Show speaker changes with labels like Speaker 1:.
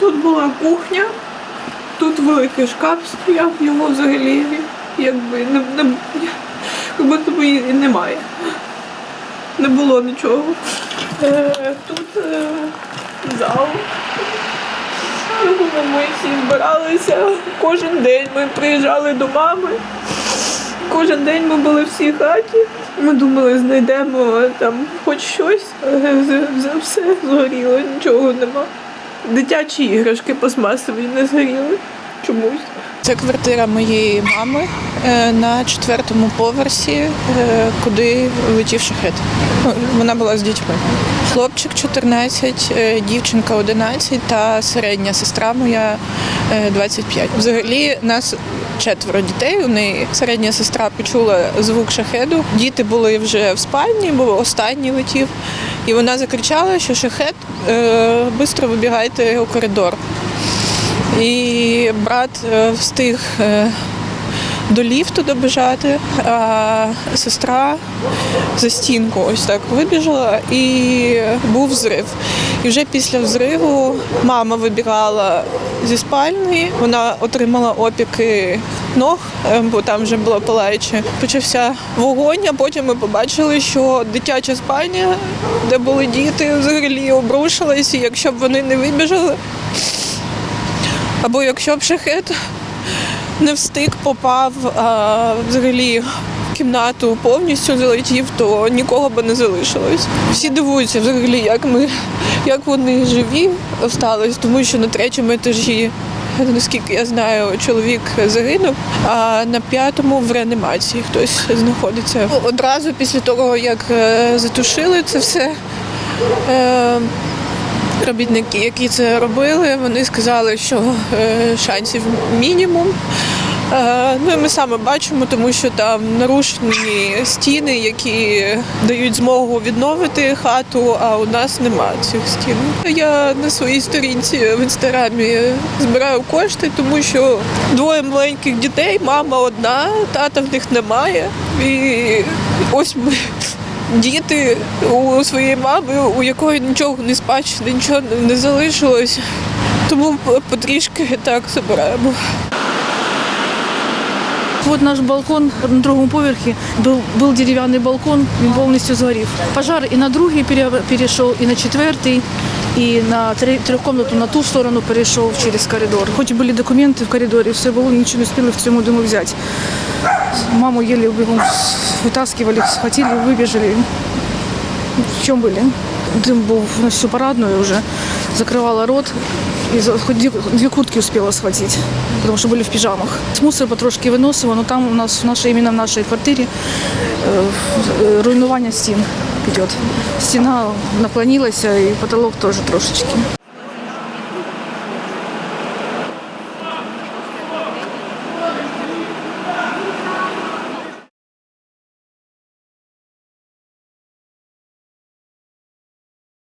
Speaker 1: була кухня, тут великий шкаф стояв, його взагалі якби не, не, як будто і немає. Не було нічого. Е, тут е, зал. Ми всі збиралися. Кожен день ми приїжджали до мами. Кожен день ми були в цій хаті. Ми думали, знайдемо там хоч щось, але все згоріло, нічого нема. Дитячі іграшки пластмасові не згоріли чомусь.
Speaker 2: Це квартира моєї мами е, на четвертому поверсі, е, куди летів шахет. Ну, Вона була з дітьми. Хлопчик 14, е, дівчинка 11 та середня сестра моя е, 25. Взагалі нас четверо дітей. У неї середня сестра почула звук шахеду. Діти були вже в спальні, бо останній летів. І вона закричала, що шахет, е, вибігайте у коридор. І брат е, встиг е, до ліфту добіжати, а сестра за стінку ось так вибіжала і був взрив. І вже після взриву мама вибігала зі спальні, вона отримала опіки ног, е, бо там вже було палаюче. Почався вогонь, а потім ми побачили, що дитяча спальня, де були діти, взагалі обрушилась, і якщо б вони не вибіжали, або якщо б шахет не встиг, попав а, взагалі в кімнату повністю залетів, то нікого би не залишилось. Всі дивуються взагалі, як ми, як вони живі остались, тому що на третьому етажі. Наскільки я знаю, чоловік загинув, а на п'ятому в реанімації хтось знаходиться. Одразу після того, як е, затушили це все, е, робітники, які це робили, вони сказали, що е, шансів мінімум. Е, Ну і ми саме бачимо, тому що там нарушені стіни, які дають змогу відновити хату, а у нас нема цих стін. Я на своїй сторінці в інстаграмі збираю кошти, тому що двоє маленьких дітей, мама одна, тата в них немає. І ось ми діти у своєї мами, у якої нічого не спадщини, нічого не залишилось. Тому потрішки так збираємо.
Speaker 3: Вот наш балкон на другому поверхе был, был деревянный балкон, він повністю згорів. Пожар і на другий пере- перейшов, і на четвертий, і на три- трьохкомнатну на ту сторону перейшов через коридор. Хоч були документи в коридорі, все було, нічого не встигли в цьому дому взяти. Маму еле бегом вытаскивали, схватили, выбежали. В чем были? Дым был на всю парадную уже, закрывала рот. И за- хоть две, две куртки успела схватить, потому что были в пижамах. Мусор потрошки виносила, но там у нас, в нашей, именно в нашей квартире, э, э, руйнування стін идет. Стена наклонилась, и потолок тоже трошечки.